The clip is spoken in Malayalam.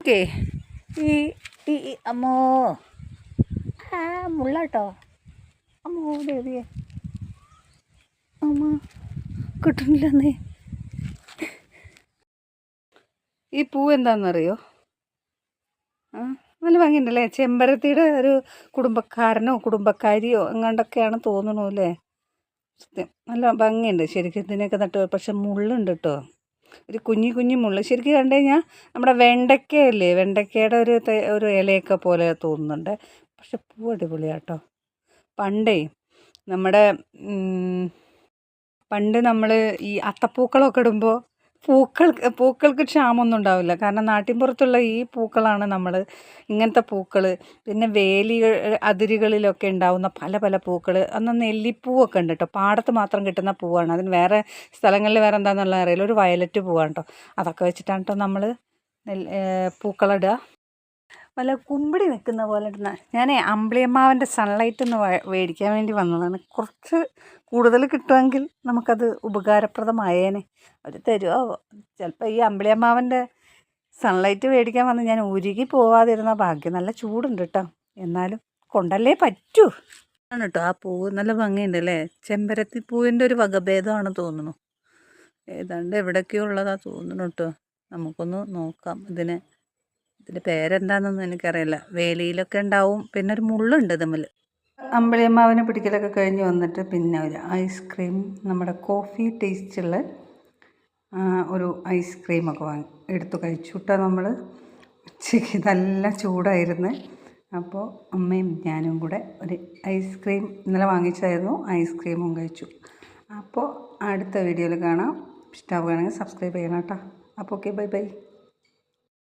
ഓക്കെ. ഈ ഈ അമ്മോ. ആ മുള്ളാട്ടോ. അമ്മോ ദേവിയെ അമ്മ കിട്ടുന്നില്ലെന്നേ. ഈ പൂ എന്താണെന്നറിയോ ആ നല്ല ഭംഗിയുണ്ടല്ലേ? ചെമ്പരത്തിയുടെ ഒരു കുടുംബക്കാരനോ കുടുംബക്കാരിയോ എങ്ങാണ്ടൊക്കെയാണ് തോന്നണു അല്ലേ? സത്യം നല്ല ഭംഗിയുണ്ട്. ശരിക്കും ഇതിനൊക്കെ നട്ട് പക്ഷെ മുള്ളുണ്ട് കേട്ടോ. ഒരു കുഞ്ഞു കുഞ്ഞു മുള്ള്. ശരിക്കും കണ്ടു കഴിഞ്ഞാൽ നമ്മുടെ വെണ്ടയ്ക്കയല്ലേ? വെണ്ടയ്ക്കയുടെ ഒരു ഒരു ഇലയൊക്കെ പോലെ തോന്നുന്നുണ്ട്. പക്ഷെ പൂ അടിപൊളിയാട്ടോ. പണ്ടേ നമ്മുടെ പണ്ട് നമ്മൾ ഈ അത്തപ്പൂക്കളമൊക്കെ ഇടുമ്പോൾ പൂക്കൾ പൂക്കൾക്ക് ക്ഷാമമൊന്നും ഉണ്ടാവില്ല. കാരണം നാട്ടിൻപുറത്തുള്ള ഈ പൂക്കളാണ് നമ്മൾ ഇങ്ങനത്തെ പൂക്കൾ പിന്നെ വേലി അതിരുകളിലൊക്കെ ഉണ്ടാവുന്ന പല പല പൂക്കൾ അന്ന് നെല്ലിപ്പൂവൊക്കെ ഉണ്ട് കേട്ടോ പാടത്ത് മാത്രം കിട്ടുന്ന പൂവാണ്. അതിന് വേറെ സ്ഥലങ്ങളിൽ വേറെ എന്താണെന്നുള്ള അറിയില്ല. ഒരു വയലറ്റ് പൂവാണ് കേട്ടോ അതൊക്കെ വെച്ചിട്ടാണ് കേട്ടോ നമ്മൾ നെല്ല് പൂക്കളിടുക വല്ല കുമ്പിടി നിൽക്കുന്ന പോലെ ഞാനേ അമ്പിളിയമ്മാവന്റെ സൺലൈറ്റ് ഒന്ന് മേടിക്കാൻ വേണ്ടി വന്നതാണ്. കുറച്ച് കൂടുതൽ കിട്ടുമെങ്കിൽ നമുക്കത് ഉപകാരപ്രദമായേനെ. അവർ തരുമോ ചിലപ്പോൾ ഈ അമ്പിളിയമ്മാവന്റെ സൺലൈറ്റ് മേടിക്കാൻ വന്ന് ഞാൻ ഉരുകി പോവാതിരുന്ന ഭാഗ്യം നല്ല ചൂടുണ്ട് കേട്ടോ എന്നാലും കൊണ്ടല്ലേ പറ്റൂ? ആണ് കേട്ടോ ആ പൂവ് നല്ല ഭംഗിയുണ്ട് അല്ലേ? ചെമ്പരത്തി പൂവിന്റെ ഒരു വകഭേദമാണ് തോന്നുന്നു. ഏതാണ്ട് എവിടെയൊക്കെയോ തോന്നുന്നു കേട്ടോ നമുക്കൊന്ന് നോക്കാം ഇതിനെ ഇതിന്റെ പേരെന്താണെന്നൊന്നും എനിക്കറിയില്ല. വേലിയിലൊക്കെ ഉണ്ടാവും. പിന്നെ ഒരു മുള്ളുണ്ട് തമ്മിൽ അമ്പളിയമ്മാവിനെ പിടിക്കലൊക്കെ കഴിഞ്ഞ് വന്നിട്ട് പിന്നെ ഒരു ഐസ്ക്രീം നമ്മുടെ കോഫി ടേസ്റ്റുള്ള ഒരു ഐസ്ക്രീമൊക്കെ വാങ്ങി എടുത്തു കഴിച്ചു കേട്ടോ നമ്മൾ ഉച്ചയ്ക്ക് നല്ല ചൂടായിരുന്നു. അപ്പോൾ അമ്മയും ഞാനും കൂടെ ഒരു ഐസ്ക്രീം ഇന്നലെ വാങ്ങിച്ചായിരുന്നു ഐസ്ക്രീമും കഴിച്ചു. അപ്പോൾ അടുത്ത വീഡിയോയിൽ കാണാം. ഇഷ്ടമാവുകയാണെങ്കിൽ സബ്സ്ക്രൈബ് ചെയ്യണം കേട്ടോ അപ്പോൾ ഓക്കെ ബൈ ബൈ